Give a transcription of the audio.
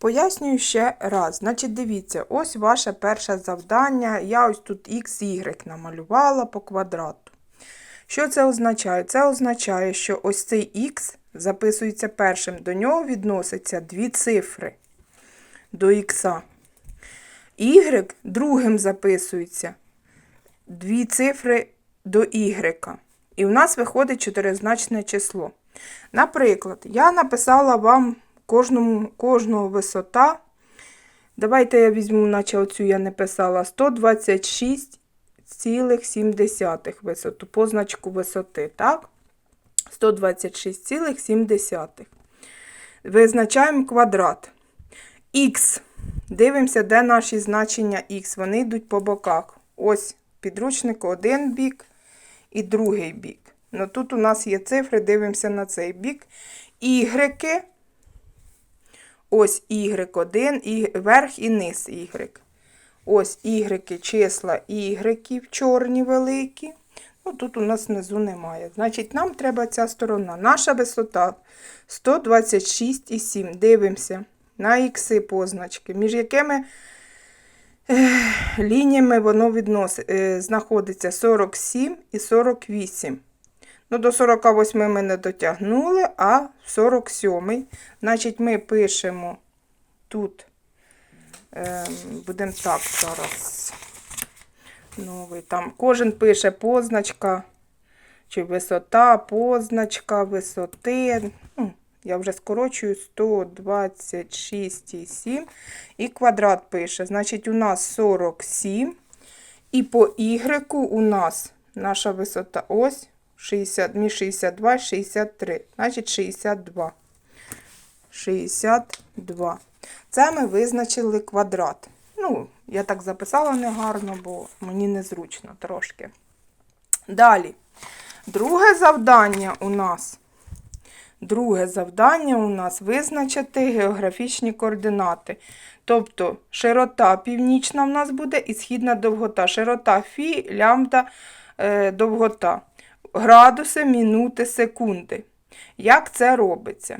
Пояснюю ще раз. Значить, дивіться, ось ваше перше завдання. Я ось тут x, y намалювала по квадрату. Що це означає? Це означає, що ось цей х записується першим. До нього відносяться дві цифри до х. Y другим записується дві цифри до y. І в нас виходить чотиризначне число. Наприклад, я написала вам кожному, кожного висота. Давайте я візьму, наче оцю я не писала, 126,7 висоту, позначку висоти, так? 126,7. Визначаємо квадрат. Х. Дивимося, де наші значення х. Вони йдуть по боках. Ось підручник один бік і другий бік. Ну тут у нас є цифри, дивимося на цей бік. Ігреки. Ось y1, і верх і низ y. Ось ігреки, числа ігреків, чорні великі. Ну, тут у нас внизу немає. Значить, нам треба ця сторона. Наша висота 126,7. Дивимося на ікси позначки, між якими лініями воно віднос, е, знаходиться 47 і 48. Ну, до 48 ми не дотягнули, а 47. Значить, ми пишемо тут, е, будемо так зараз. Новий. Там кожен пише позначка, чи висота, позначка, висоти. Ну, я вже скорочую 126,7. І квадрат пише. Значить, у нас 47. І по Y у нас наша висота ось 60, між 62 і 63. Значить, 62. 62. Це ми визначили квадрат. Ну, я так записала негарно, бо мені незручно трошки. Далі. Друге завдання у нас. Друге завдання у нас визначити географічні координати. Тобто широта північна в нас буде і східна довгота. Широта фі, лямбда, е, довгота. Градуси, мінути, секунди. Як це робиться?